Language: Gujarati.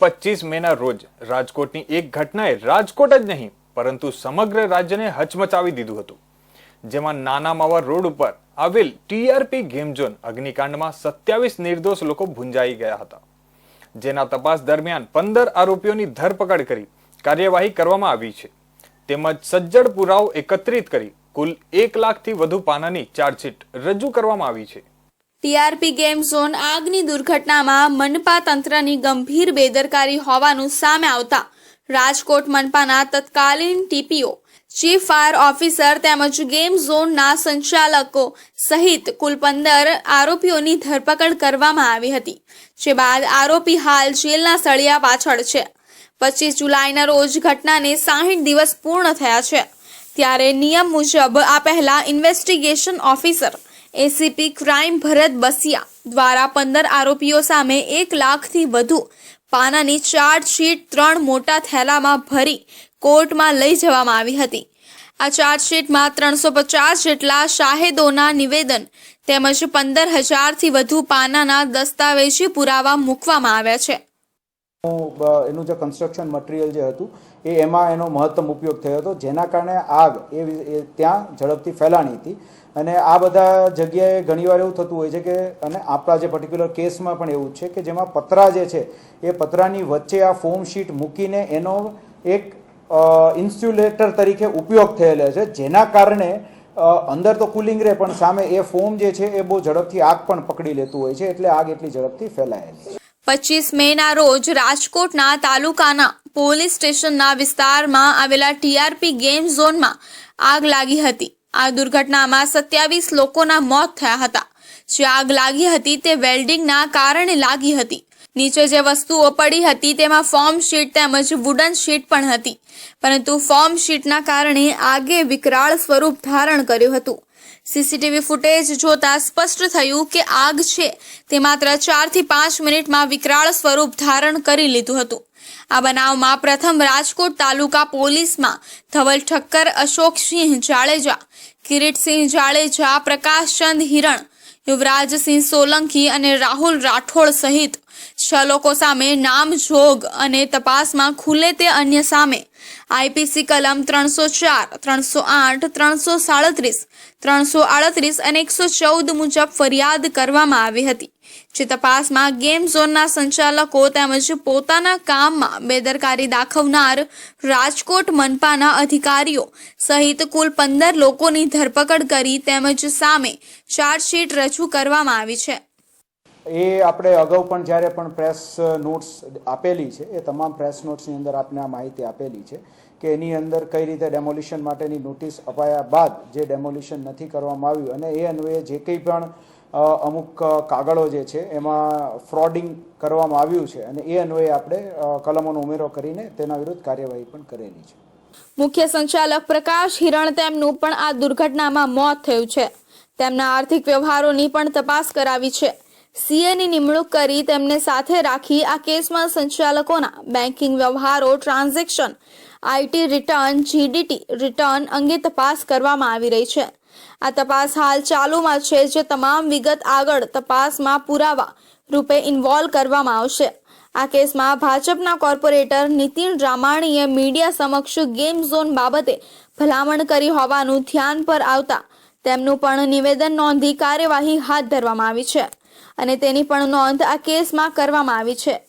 પચીસ મેના રોજ રાજકોટની એક ઘટનાએ રાજકોટ જ નહીં, પરંતુ સમગ્ર રાજ્યને હચમચાવી દીધું હતું. જેમાં નાના માવા રોડ ઉપર આવેલ ટીઆરપી ગેમ ઝોન અગ્નિકાંડમાં સત્યાવીસ નિર્દોષ લોકો ભૂંજાઈ ગયા હતા. જેના તપાસ દરમિયાન પંદર આરોપીઓની ધરપકડ કરી કાર્યવાહી કરવામાં આવી છે. તેમજ સજ્જડ પુરાવો એકત્રિત કરી કુલ એક લાખથી વધુ પાનાની ચાર્જશીટ રજૂ કરવામાં આવી છે. ટીઆરપી ગેમ ઝોન આગની દુર્ઘટનામાં મનપા તંત્રની ગંભીર બેદરકારી હોવાનું સામે આવતા રાજકોટ મનપાના તત્કાલીન ટીપીઓ, ચીફ ફાયર ઓફિસર તેમજ ગેમ ઝોનના સંચાલકો સહિત કુલ પંદર આરોપીઓની ધરપકડ કરવામાં આવી હતી, જે બાદ આરોપી હાલ જેલના સળિયા પાછળ છે. પચીસ જુલાઈના રોજ ઘટનાને સાહીઠ દિવસ પૂર્ણ થયા છે. ત્યારે નિયમ મુજબ આ પહેલા investigation officer ACP crime Bharat Basiya દ્વારા પંદર આરોપીઓ સામે એક લાખથી વધુ પાનાની ચાર્જશીટ ત્રણ મોટા થેલામાં ભરી કોર્ટમાં લઈ જવામાં આવી હતી. આ ચાર્જશીટમાં ત્રણસો પચાસ જેટલા શાહેદોના નિવેદન તેમજ પંદર હજારથી વધુ પાનાના દસ્તાવેજી પુરાવા મૂકવામાં આવ્યા છે. એનું જે કન્સ્ટ્રક્શન મટીરિયલ જે હતું, એ એમાં એનો મહત્તમ ઉપયોગ થયો હતો. જેના કારણે આગ એ ત્યાં ઝડપથી ફેલાણી હતી. અને આ બધા જગ્યાએ ઘણીવાર એવું થતું હોય છે કે, અને આપણા જે પર્ટિક્યુલર કેસમાં પણ એવું છે કે, જેમાં પતરા જે છે, એ પતરાની વચ્ચે આ ફોમ શીટ મૂકીને એનો એક ઇન્સ્યુલેટર તરીકે ઉપયોગ થયેલો છે. જેના કારણે અંદર તો કુલિંગ રહે, પણ સામે એ ફોમ જે છે, એ બહુ ઝડપથી આગ પણ પકડી લેતું હોય છે. એટલે આગ એટલી ઝડપથી ફેલાયેલી છે. પચીસ મેના રોજ રાજકોટના તાલુકાના પોલીસ સ્ટેશનના વિસ્તારમાં આવેલા ટીઆરપી ગેમ ઝોનમાં આગ લાગી હતી. આ દુર્ઘટનામાં સત્યાવીસ લોકોના મોત થયા હતા. જે આગ લાગી હતી તે વેલ્ડિંગના કારણે લાગી હતી. નીચે જે વસ્તુઓ પડી હતી તેમાં ફોર્મ શીટ તેમજ વુડન શીટ પણ હતી. પરંતુ ફોર્મ શીટના કારણે આગે વિકરાળ સ્વરૂપ ધારણ કર્યું હતું. સીસીટીવી ફૂટેજ જોતા સ્પષ્ટ થયું કે આગ છે. તે માત્ર ચારથી પાંચ મિનિટમાં વિકરાળ સ્વરૂપ ધારણ કરી લીધું હતું. આ બનાવમાં પ્રથમ રાજકોટ તાલુકા પોલીસમાં ધવલ ઠક્કર, અશોકસિંહ જાડેજા, કિરીટસિંહ જાડેજા, પ્રકાશચંદ હિરણ, યુવરાજસિંહ સોલંકી અને રાહુલ રાઠોડ સહિત છ લોકો સામે નામજોગ અને તપાસમાં ખુલે તે અન્ય સામે આઈપીસી કલમ ત્રણસો ચાર, ત્રણસો આઠ, ત્રણસો સાડત્રીસ, ત્રણસો આડત્રીસ અને એકસો ચૌદ મુજબ ફરિયાદ કરવામાં આવી હતી. જે તપાસમાં ગેમ ઝોનના સંચાલકો તેમજ પોતાના કામમાં બેદરકારી દાખવનાર રાજકોટ મનપાના અધિકારીઓ સહિત કુલ પંદર લોકોની ધરપકડ કરી તેમજ સામે ચાર્જશીટ રજૂ કરવામાં આવી છે. એ આપણે અગાઉ પણ જ્યારે પણ પ્રેસ નોટ્સ આપેલી છે, એ તમામ પ્રેસ નોટ્સની અંદર આપને આ માહિતી આપેલી છે કે એની અંદર કઈ રીતે ડેમોલિશન માટેની નોટિસ અપાયા બાદ જે ડેમોલિશન નથી કરવામાં આવ્યું અને એ અન્વયે જે કંઈ પણ અમુક કાગળો જે છે એમાં ફ્રોડિંગ કરવામાં આવ્યું છે અને એ અન્વયે આપણે કલમોનો ઉમેરો કરીને તેના વિરુદ્ધ કાર્યવાહી પણ કરેલી છે. મુખ્ય સંચાલક પ્રકાશ હિરણ તેમનું પણ આ દુર્ઘટનામાં મોત થયું છે. તેમના આર્થિક વ્યવહારોની પણ તપાસ કરાવી છે. સીએની નિમણૂક કરી તેમને સાથે રાખી આ કેસમાં સંચાલકોના બેન્કિંગ વ્યવહારો, ટ્રાન્ઝેક્શન આઈટી રિટર્ન જીડીટી રિટર્ન અંગે તપાસ કરવામાં આવી રહી છે. આ તપાસ હાલ ચાલુમાં છે જે તમામ વિગત આગળ તપાસમાં પુરાવા રૂપે ઇન્વોલ્વ કરવામાં આવશે. આ કેસમાં ભાજપના કોર્પોરેટર નીતિન રામાણીએ મીડિયા સમક્ષ ગેમ ઝોન બાબતે ભલામણ કરી હોવાનું ધ્યાન પર આવતા તેમનું પણ નિવેદન નોંધી કાર્યવાહી હાથ ધરવામાં આવી છે. અને તેની પણ નોંધ આ કેસમાં કરવામાં આવી છે.